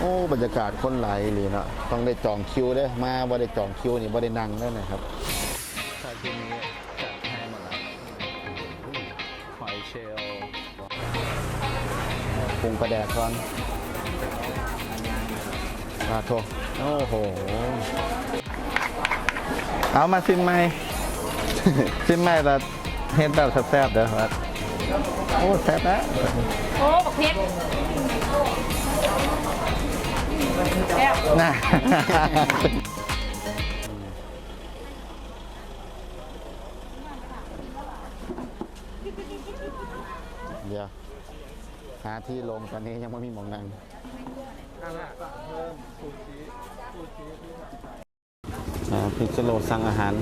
โอ้บรรยากาศคนไหลายเลยเนาะต้องได้จองคิวเด้อมาบ่ได้จองคิวนี่บ่ได้นั่งแล้วนะครับซาชิมิจัดให้มาแล้วหอยเชลล์ปรุงปลาแดกก่อนปลาโทโอ้โห เอามาซิมไหมซิมไหมแต่เฮ็ดแบบแซ่บๆเด้อครับ โอ้แซ่บนะโอ้บักเพชรแซ่บ นะ เดี๋ยวหาที่ลงตอนนี้ยังไม่มีหมองนั่งอ่าพิซซ่าโลสั่งอาหาร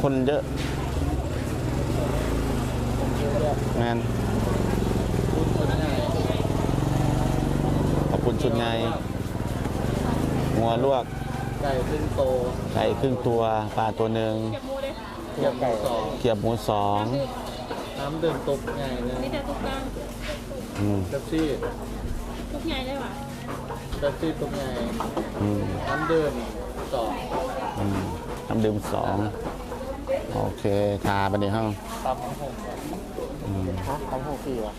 คนเยอะงาน ขอบคุณชุดไงงัวลวก ไก่ครึ่งโตไก่ครึ่งตัว ปลาตัวหนึ่งเก็บหมูเลยเกี๊ยวไก่สองเกียบหมูสองน้ำดื่มตุกใหญ่หนึงนี่แต่ทุกอย่างอืมเป๊ปซี่ทุกอย่างได้ป่ะเป๊ปซี่ตุกใหญ่อืมน้ำดื่มสองอืมน้ำดื่มสองโอเค ทาไปในห้องตำมะฮงอืมฮะตำมะฮงกี่วะ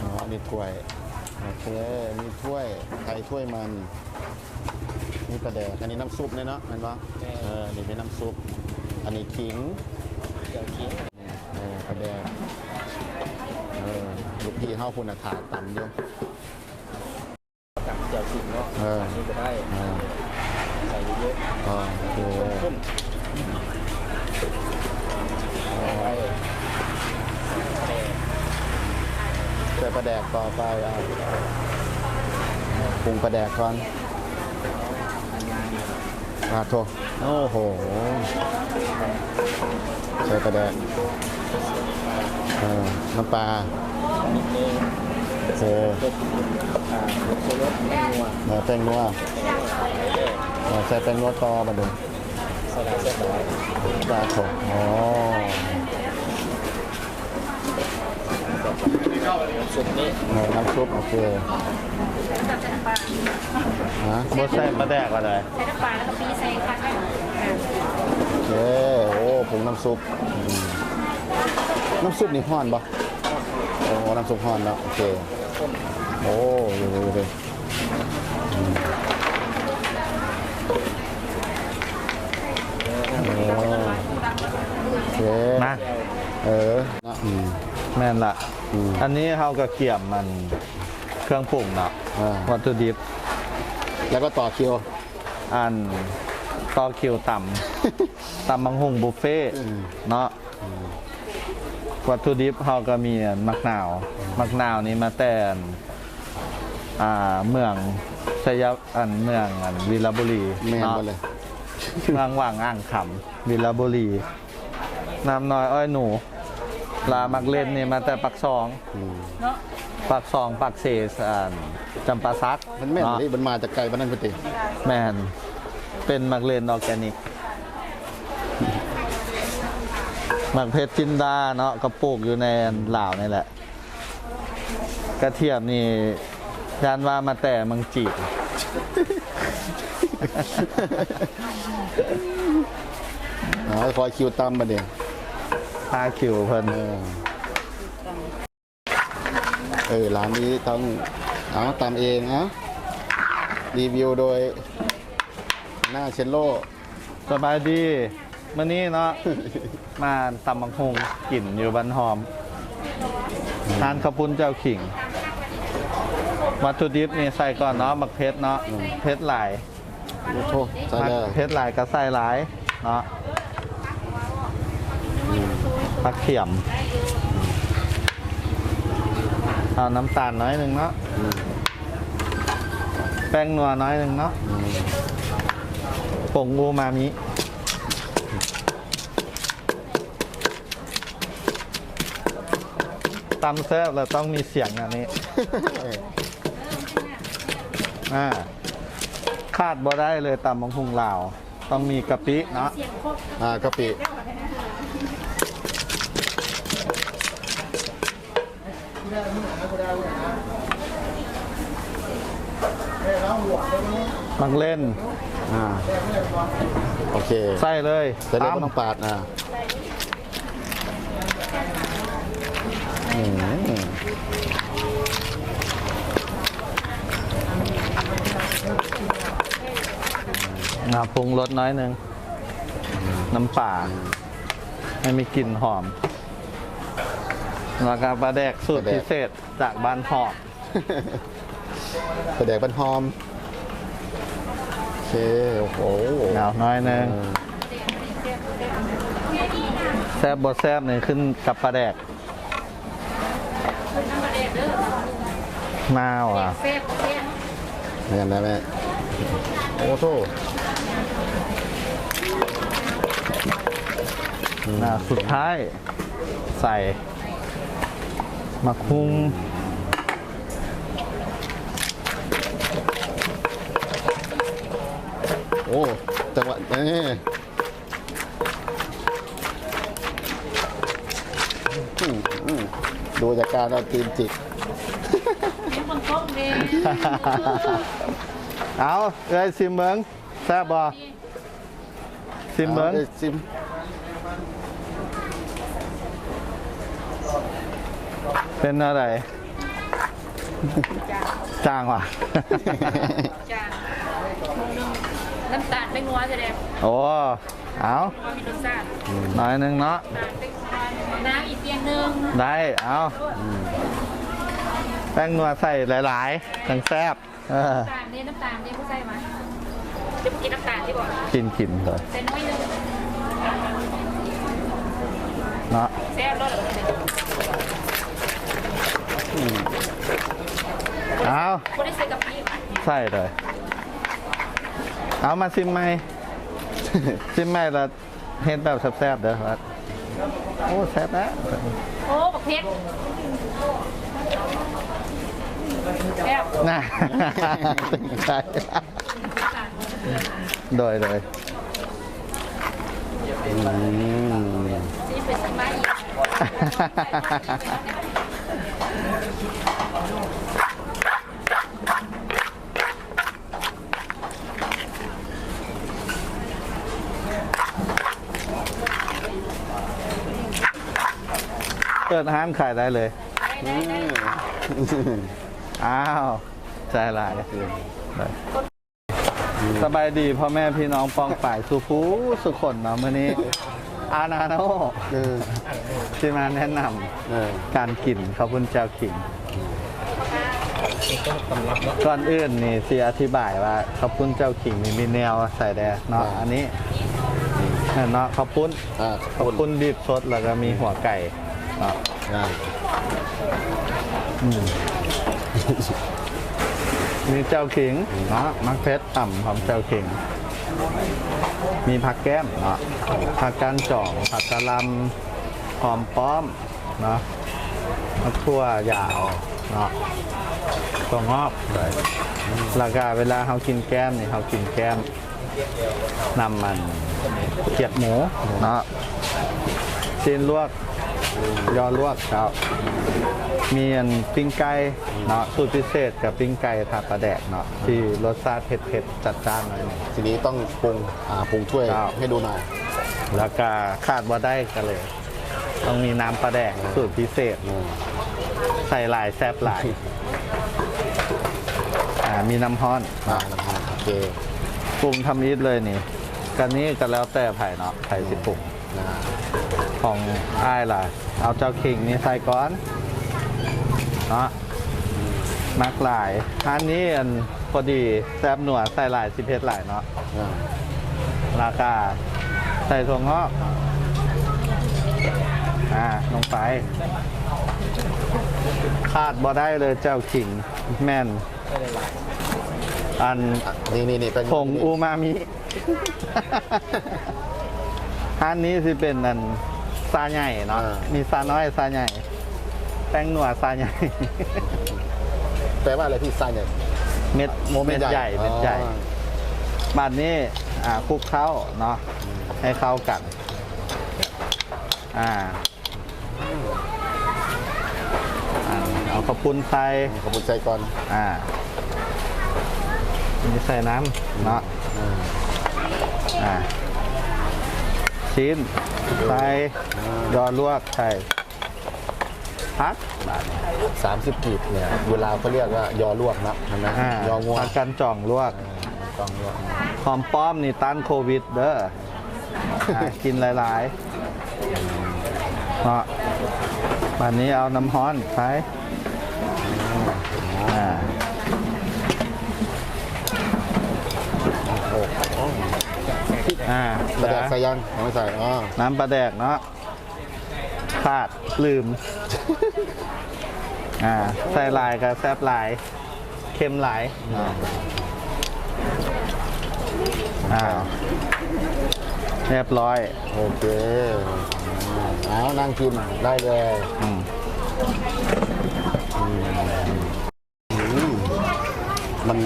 อ๋อนี่ถ้ วย โอเค มีถ้วยไข่ถ้วยมันนี่ปลาแดกอันนี้น้ำซุปเนี่ยเนาะเห็นปะเออนี่เป็นน้ำซุป อันนี้ขิงเกี๊ยวขิงเออปลาแดกเออลูกพี่เฮาคุณถาดต่ำอยู่กับเกี๊ยวขิงเนาะเอออันนี้ก็ได้เออใส่เยอะอ๋อโอเค ๆขึ้นไป ใส่ป ลาแดกต่อไปอะปรุงปลาแดกก่อนอาโทโอ้โหใส่ปลาแดกเออน้ำปลานิดนึงโอเคเผ็ดอ่าเผ็ดโซรสไม่นัวเออแป้งนัวเออใส่แป้งนัวต่อมาดูใส่หลายเส้นหลายปลาโถอ๋อ สุดนี้เออน้ำซุปโอเคจับใส่น้ำปลาฮะบดใส่ปลาแดกอะไรใส่น้ำปลาแล้วก็ปีใส่คันได้โอเคโอ้ผงน้ำซุปอืมน้ำซุปนี่ห้อนปะโอ้น้ำซุปห้อนแล้วโอเคโอ้ดูดูดูอืมโอ้โอเค นะ เออนะอืม แม่นละอืมอันนี้เขาก็เกี่ยมมันเครื่องปรุงเนาะอ่า วัตถุดิบแล้วก็ต่อคิว อันต่อคิวต่ำตำบังหุงบุฟเฟ่ต์อืม เนาะวัตถุดิบเขาก็มีมักนาวมักนาวนี่มาแต่นอ่าเมืองชยอันเมืองอันวิลาบุรีแม่นเนาะ มาเลยเมืองว่างอ่างคำวิลาบุรีน้ำน้อยอ้อยหนู ลามักเล่นนี่มาแต่ปักซองอืมเนาะปักซองปักเสสอ่านจำปาซักมันแม่นเนาะเลยมันมาจากไกลบ้านนั่นพอดีแมนเป็นมักเลนออร์แกนิกมักเพชรจินดาเนาะกระปุกอยู่ในลาวนี่แหละ กระเทียมนี่ยานว่ามาแต่เมังจีบอ๋อคอยคิวตามมาเด่น ห้าคิวเพิ่นเออเออร้านนี้ต้องเอาตามเองเอารีวิวโดย หน้าเชนโลสบายดีมื่อนี้เนาะ มาตำบังฮงกลิ่นอยู่บันหอม ทานข้าวปุ้นเจ้าขิง วัตถุดิบนี่ใส่ก่อนเนาะบักเพชรเนาะ เพชรหลายโอ้โหใช่ผักแล้วเพชรหลายก็ใส่หลายเนาะ ผักเขียม เอาน้ำตาลน้อยหนึ่งเนาะอืมแป้งนัวน้อยหนึ่งเนาะอืมผงอูมามิตำแซ่บเราต้องมีเสียงอันนี้เอออ่าคาดบ่ได้เลยตำบังคุงลาว ต้องมีกะปิเนาะ เสียงครบอ่ากะปิมักเล่น อ่าโอเคใส่เลยจะเรียกว่าตำต้องปาดอ่าอืมนะปรุงรสน้อยหนึ่ง น้ำป่าให้มีกลิ่นหอม แล้วก็ปลาแดกสูตรพิเศษจากบ้านหอกแสดงบันหอม โอเค โอ้โหเอาน้อยหนึ่งเออแซบบดแซบนี่ขึ้นกับปลาแดกน้ำปลาเด็ดเด้อมาวอะเซฟเซฟไม่กันนะแม่โอ้โหนะสุดท้าย ใส่ มะคุงโอ้จังหวะนี่อืมอืมดูจากการเอาตีนจิกมีคนครบเลยเอาเอ้ยซิมเบิงแซ่บบ่ซิมเบิงอาอ้ยซิม เป็นอะไร จางว่ะ จานมงหนึงน้ำตาลไม่งัวแสดงโอ้เอางัวมีรสชาติหน่อยหนึงเนาะน้ำตาลเป็นงัวน้ำอีกเตียงหนึงได้เอาแป้งนัวใส่หลายๆทั้งแซ่บเออน้ำตาลเนี่ยน้ำตาลเนี่ยผู้ใส่มาเดี๋ยวกินน้ำตาลที่บอกกินกินเลยใส่น้อยหนึงเนาะแซ่บรสเหรอ เอาคนได้ใส่กะปิใส่เลย เอามาซิมไหมซิมไหมแล้วเห็นแบบแซ่บๆเด้อครับโอ้แซ่บแล้วโอ้บักเพชรแซ่บน่าใช่โดยโดยอืมซี เป็นสมัยเปิดห้างขายได้เลยอืมอ้าว ใจหลายสบายดีพ่อแม่พี่น้องปองป่ายสุภูสุขนเนาะมื้อนี้ อานาโนเออที่มาแนะนเออำการกินข้าวปุ้นเจ้าขิง ก็ตำรับเนาะก่อนอื่นนี่สิอธิบายว่าข้าวปุ้นเจ้าขิงนี่มีแนวใส่แดเนาะอันนี้เนาะข้าวปุ้นอ่าข้าวปุ้นดิบสดแล้วก็มีหัวไก่เนาะอ่ามีเจ้าขิงเนาะมักเพชรต่ำของเจ้าขิง มีผักแก้มเนาะผักก้านจ่องผักกะหลำหอมป้อมเนาะมะทั่วยาวเนาะ ตัวงอกเลยแล้วก็เวลาเขากินแก้มนี่เขากินแก้มนำมันเกียดหมูเนาะซีนลวก ยอลวกครับมีอันปิ้งไก่เนาะสูตรพิเศษกับปิ้งไก่ทาปลาแดกเนาะที่รสชาติเผ็ดๆจัดจ้านหน่อยหนึงทีนี้ต้องปรุงอ่าปรุงถ้วยครับ ให้ดูหน่อยแล้วก็ขาดบ่ได้กันเลย ต้องมีน้ำปลาแดกสูตรพิเศษ อืมใส่หลายแซบหลายอ่า มีน้ำฮ้อนอ่าเนาะโอเคปรุงทำอีทเลยนี่กันนี้ก็แล้วแต่ไผ่เนาะไผ่สิปรุงอ่าของอ้ายล่ะ เอาเจ้าคิงนี่ใส่ก้อนเนาะมักหลายอันนี้อันพอดีแซบหนัวใส่หลายสิเพชรหลายเนาะอ่าราคาใส่ถั่วงอกอ่าลงไปคาดบ่ได้เลยเจ้าขิงแม่น อันอะนี่นี่นี่เป็นผงอูมามิ อันนี้สิเป็นอันซาใหญ่เนาะ มีซาน้อยซาใหญ่ แป้งหนัวซาใหญ่ แปลว่าอะไรพี่ไส้เนี่ยเม็ดเม็ดใหญ่ เม็ดใหญ่อ๋อบัดนี้อ่าคลุกเข้าเนาะ ให้เข้ากัน อ่าอ่าเอาข้าวปุ้นใส่ขอบคุณใจก่อน อ่า นี่ใส่น้ำเนาะอ่าชิ้นใส่ยอลวกใส่พักสามสิบกีบเนี่ยเวลาเขาเรียกว่ายอลวกนะใช่ไหมอ่ายองัวผักกันจ่องลวกต้องลวกหอมป้อมนี่ต้านโควิดเด้ออ่ากินหลายๆเนาะบันนี้เอาน้ำฮ้อนใส่อ่า อ่าปลาแดกใส่ยังยังไม่ใส่อ๋อน้ำปลาแดกเนาะขาดลืม อ่าใส่ลายกับแซบลาย เค็มหลายอ่าเรียบร้อย โอเคเอานั่งกินได้เลยอืมอืมมัน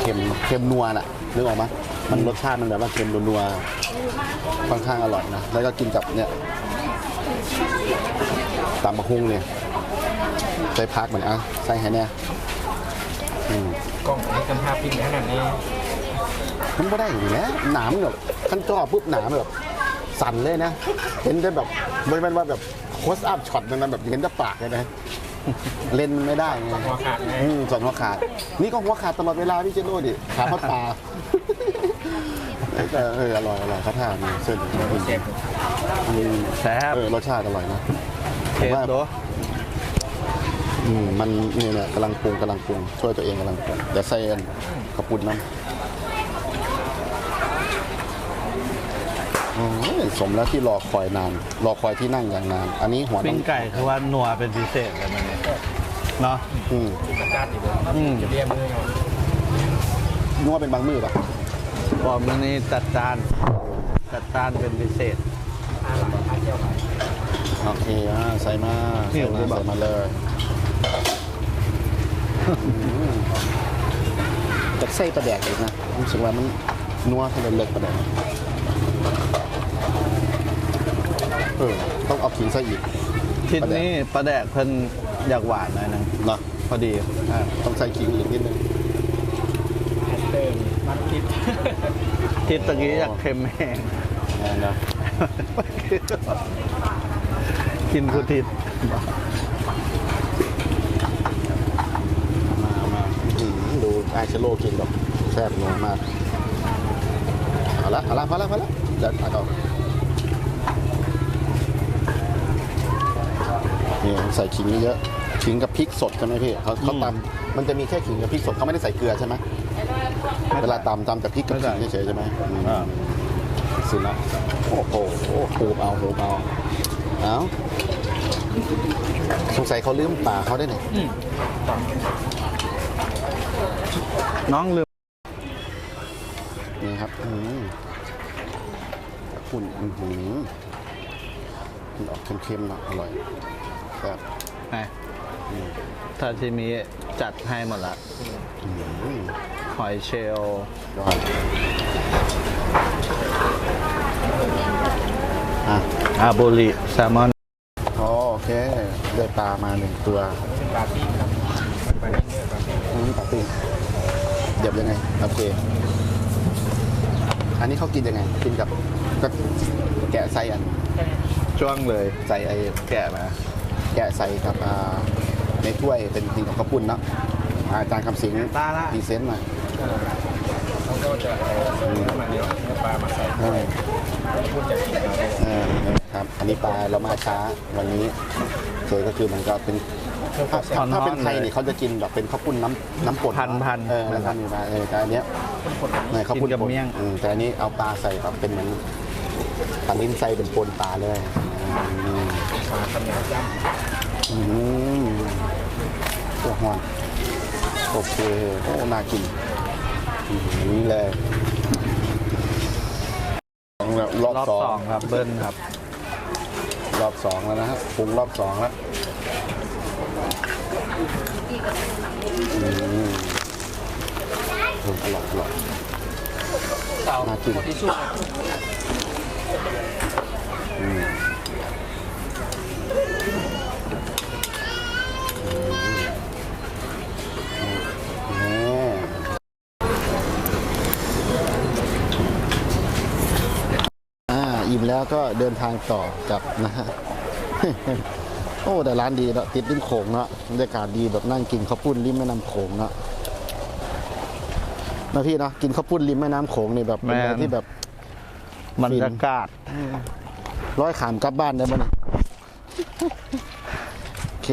เค็มเค็มนัวน่ะนึกออกไหม มันรสชาติมันแบบว่าเค็มนัวๆค่อนข้างอร่อยนะ แล้วก็กินกับเนี่ยตำมะฮุ่งเนี่ยใส่พักเหมือนอะใส่ให้เนี่ยอืมกล้องนี้กันภาพพิมพ์ขนาดนี้มันไม่ได้อยู่แล้วหนามแบบขั้นจ่อปุ๊บหนามแบบสั่นเลยนะ เห็นได้แบบไม่เป็นว่าแบบโคสอัพช็อตนั้นแบบเห็นแต่ปากเลยนะเลนส์มันไม่ได้ไงหัวขาดไงอืมส่วนหัวขาด นี่ก็หัวขาดตลอดเวลาพี่เจโร่ดิขาพัดตา แต่เอออร่อยอร่อยเขาทานเส้นเจ็บอืมแซ่บเออรสชาติอร่อยนะเค็มโดอืมมันนี่เนี่ยกำลังปรุงกำลังปรุงช่วยตัวเองกำลังปรุงเดี๋ยวใส่อันกระปุนน้ำโอ้ยสมแล้วที่รอคอยนาน รอคอยที่นั่งอย่างนาน อันนี้หัวปิ้งน้ำไก่คือว่านัวเป็นพิเศษเลยมันเนี่ยเนาะอืมประกาศอีกเลยอืมจะเรียกมือเอานัวเป็นบางมือป่ะ บอกมันนี่จัดจานจัดจานเป็นพิเศษอาหลายอาเจียวหลายโอเคอ่าใส่มานี่ใส่มาผมบอกใส่มาเลยจากไส้ปลาแดกอีกนะรู้สึกว่ามันนัวทะเลเล็กปลาแดกเออต้องเอาขิงใส่อีกทิศนี้ปลาแดกเพิ่นอยากหวานหน่อยนึงเนาะพอดีอ่าต้องใส่ขิงอีกนิดนึงแอสเตอร์มัดทิพย์ ทิศตะกี้อยากเค็มแห้งนะนะกินกูทิศมามาอื้อหือดูไอเชโลกินแบบแซ่บนัวมากเอาละเอาละพอละพอละเดี๋ยวตัดออกนี่ใส่ขิงเยอะขิงกับพริกสดใช่ไหมพี่เขาเขาตำมันจะมีแค่ขิงกับพริกสดเขาไม่ได้ใส่เกลือใช่ไหม เวลาตำตำแต่พริกกับขิงเฉยๆใช่ไหมอืมอ่าสินะโอ้โหหูบเอาหูบเอาเอาสงสัยเขาลืมป่าเขาได้ไหนน้องลืมนี่ครับอืมหุ่นอือหือมันออกเค็มๆหน่อยอร่อยแบบไง ทาชิมิจัดให้หมดละอืมหอยเชลล์ยอดอะอาโบริแซลมอนอ๋อโอเค ได้ปลามาหนึ่งตัวเป็นปลาปิ้งครับมันปลาปิ้งเนี่ยปลาปิ้งอืมปลาปิ้งเดี๋ยวยังไง โอเค อันนี้เขากินยังไง กินกับก็แกะไส้อันจ้วงเลยใส่ไอ้แกะมา แกะใส่กับอ่า ในถ้วยเป็นกินกับข้าวปุ้นเนาะอาจารย์คำสิงตาละ พรีเซนต์หน่อยเขาก็จะเอาน้ำมันเดียวเนื้อปลามาใส่เออพูดจะกินเราเลยเออครับอันนี้ปลาเรามาช้าวันนี้เจอก็คือมันก็เป็นถ้าถ้าถ้าเป็นไทยนี่เขาจะกินแบบเป็นข้าวปุ้นน้ำน้ำป่นพันพันเออแล้วพันอยู่มาเออแต่อันเนี้ยในข้าวปุ้นกินกับป่นเมี่ยง อืมแต่อันนี้เอาปลาใส่แบบเป็นเหมือนปลาลิ้นไส้เป็นปนปลาเลยอืมปลาขนาดย่ำอืม โอ้หอนโอเคโอ้น่ากินอืมอย่างนี้เลยรอบรอบสอสองงครับ เบิ้ลครับ รอบสองแล้วนะฮะปรุงรอบสองแล้วอืมอืมอร่อยอร่อยสาวน่ากินที่สุดนี่ อ่าอิ่มแล้วก็เดินทางต่อกลับนะฮะโอ้แต่ร้านดีแล้วติดริมโขงเนาะบรรยากาศดีแบบนั่งกินข้าวปุ้นริมแม่น้ำโขงเนาะนะพี่เนาะกินข้าวปุ้นริมแม่น้ำโขงนี่แบบเป็นอะไรแม่นที่แบบบรรยากาศร้อยขามกลับบ้านได้บ้านยโอเค